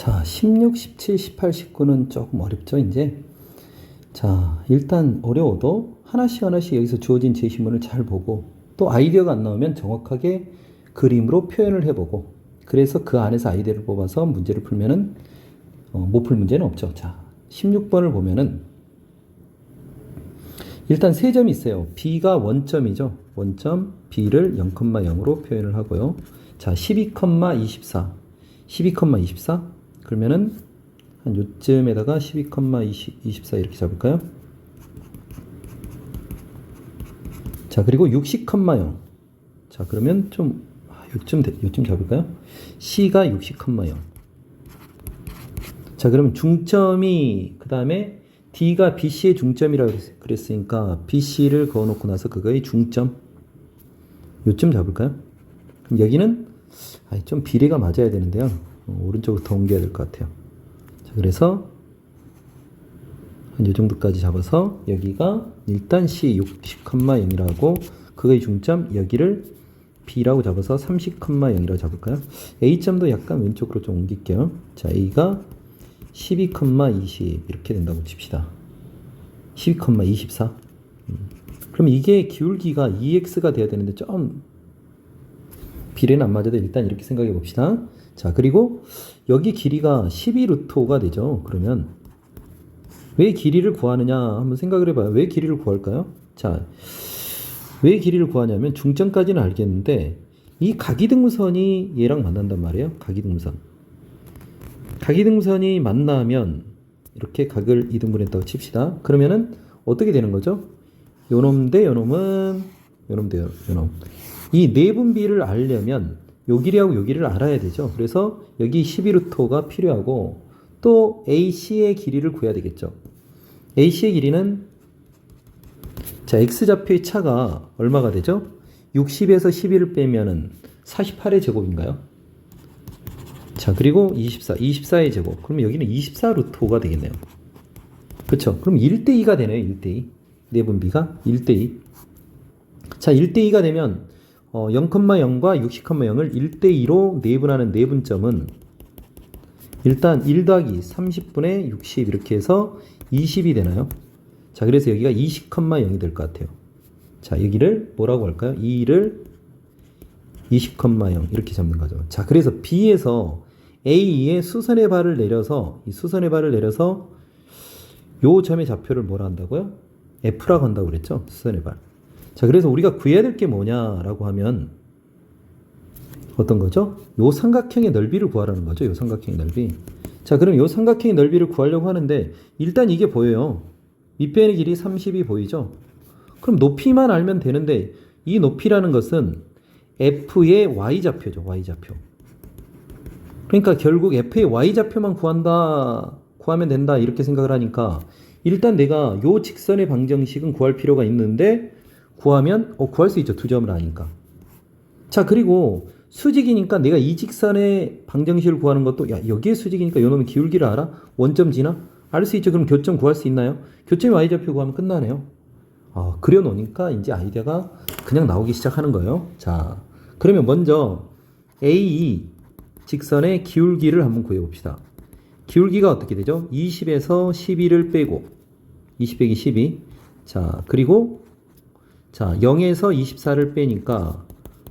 자, 16, 17, 18, 19는 조금 어렵죠, 이제. 자, 일단 어려워도 하나씩 하나씩 여기서 주어진 제시문을 잘 보고 또 아이디어가 안 나오면 정확하게 그림으로 표현을 해보고 그래서 그 안에서 아이디어를 뽑아서 문제를 풀면은 어, 못풀 문제는 없죠. 자, 16번을 보면은 일단 세 점이 있어요. B가 원점이죠. 원점 B를 0,0으로 표현을 하고요. 자, 12,24. 12,24. 그러면은 한 요쯤에다가 12,24 이렇게 잡을까요? 자, 그리고 60,0. 자, 그러면 좀 아, 요쯤 돼- 요쯤 잡을까요? C가 60,0. 자, 그러면 중점이 그다음에 D가 BC의 중점이라고 그랬- 그랬으니까 BC를 그어 놓고 나서 그거의 중점 요쯤 잡을까요? 그럼 여기는 아, 좀 비례가 맞아야 되는데요. 어, 오른쪽으로 더 옮겨야 될 것 같아요. 자, 그래서 한 이 정도까지 잡아서 여기가 일단 C 60,0이라고 그거의 중점 여기를 B라고 잡아서 30,0이라고 잡을까요? A점도 약간 왼쪽으로 좀 옮길게요. 자, A가 12,20 이렇게 된다고 칩시다. 12,24. 음. 그럼 이게 기울기가 2x가 돼야 되는데 좀 비례는 안 맞아도 일단 이렇게 생각해 봅시다. 자, 그리고 여기 길이가 12루트 5가 되죠. 그러면 왜 길이를 구하느냐 한번 생각을 해봐요. 왜 길이를 구할까요? 자, 왜 길이를 구하냐면 중점까지는 알겠는데 이 각이등선이 얘랑 만난단 말이에요. 각이등선. 각이등선이 만나면 이렇게 각을 이등분했다고 칩시다. 그러면은 어떻게 되는 거죠? 요놈 대 요놈은 요놈 대 요놈. 이 내분비를 알려면 요 길이하고 요 길이를 알아야 되죠. 그래서 여기 11루토가 필요하고 또 AC의 길이를 구해야 되겠죠. AC의 길이는 자, x좌표의 차가 얼마가 되죠? 60에서 11을 빼면은 48의 제곱인가요? 자, 그리고 24, 24의 제곱. 그러면 여기는 24 루트 5가 되겠네요. 그렇죠? 그럼 1대2가 되네요. 1대2. 내분비가 1대2. 자, 1대2가 되면 어, 0,0과 60,0을 1대2로 내분하는 내분점은 일단 1 더하기 30분의 60 이렇게 해서 20이 되나요? 자, 그래서 여기가 20,0이 될 것 같아요. 자, 여기를 뭐라고 할까요? 2를 20,0 이렇게 잡는 거죠. 자, 그래서 B에서 A의 수선의 발을 내려서 이 수선의 발을 내려서 요 점의 좌표를 뭐라 한다고요? F라고 한다고 그랬죠? 수선의 발. 자, 그래서 우리가 구해야 될 게 뭐냐라고 하면 어떤 거죠? 요 삼각형의 넓이를 구하라는 거죠. 요 삼각형의 넓이. 자, 그럼 요 삼각형의 넓이를 구하려고 하는데 일단 이게 보여요. 밑변의 길이 30이 보이죠? 그럼 높이만 알면 되는데 이 높이라는 것은 F의 Y좌표죠. Y좌표. 그러니까 결국 F의 Y좌표만 구한다, 구하면 된다 이렇게 생각을 하니까 일단 내가 요 직선의 방정식은 구할 필요가 있는데 구하면 어, 구할 수 있죠. 두 점을 아니까. 자, 그리고 수직이니까 내가 이 직선의 방정식을 구하는 것도 야, 여기에 수직이니까 요놈의 기울기를 알아? 원점 지나? 알 수 있죠. 그럼 교점 구할 수 있나요? 교점의 y좌표 구하면 끝나네요. 아, 그려 놓으니까 이제 아이디어가 그냥 나오기 시작하는 거예요. 자, 그러면 먼저 A 직선의 기울기를 한번 구해 봅시다. 기울기가 어떻게 되죠? 20에서 12를 빼고 20 빼기 12. 자, 그리고 자, 0에서 24를 빼니까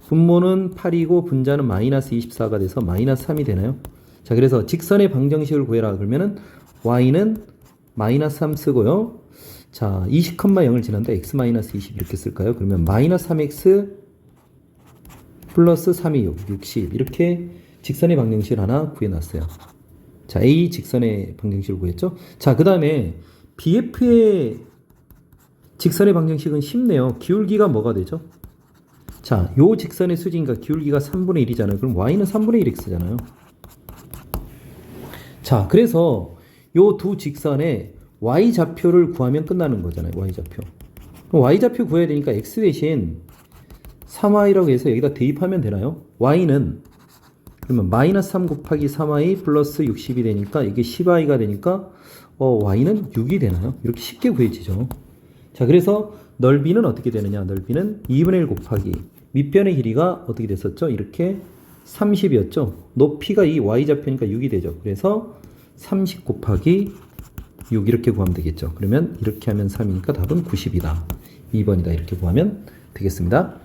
분모는 8이고 분자는 마이너스 24가 돼서 마이너스 3이 되나요? 자, 그래서 직선의 방정식을 구해라 그러면은 y는 마이너스 3 쓰고요. 자, 20,0을 지난다 x 마이너스 20 이렇게 쓸까요? 그러면 마이너스 3x 플러스 3이 6, 60 이렇게 직선의 방정식을 하나 구해놨어요. 자, a 직선의 방정식을 구했죠. 자, 그 다음에 bf의 직선의 방정식은 쉽네요. 기울기가 뭐가 되죠? 자, 요 직선의 수직인가 기울기가 3분의 1이잖아요. 그럼 y는 3분의 1x잖아요. 자, 그래서 요 두 직선의 y 좌표를 구하면 끝나는 거잖아요. y 좌표. 그럼 y 좌표 구해야 되니까 x 대신 3y라고 해서 여기다 대입하면 되나요? y는 그러면 마이너스 3 곱하기 3y 플러스 60이 되니까 이게 10y가 되니까 어, y는 6이 되나요? 이렇게 쉽게 구해지죠. 자, 그래서 넓이는 어떻게 되느냐? 넓이는 2분의 1 곱하기 밑변의 길이가 어떻게 됐었죠? 이렇게 30이었죠. 높이가 이 y좌표니까 6이 되죠. 그래서 30 곱하기 6 이렇게 구하면 되겠죠. 그러면 이렇게 하면 3이니까 답은 90이다. 2번이다. 이렇게 구하면 되겠습니다.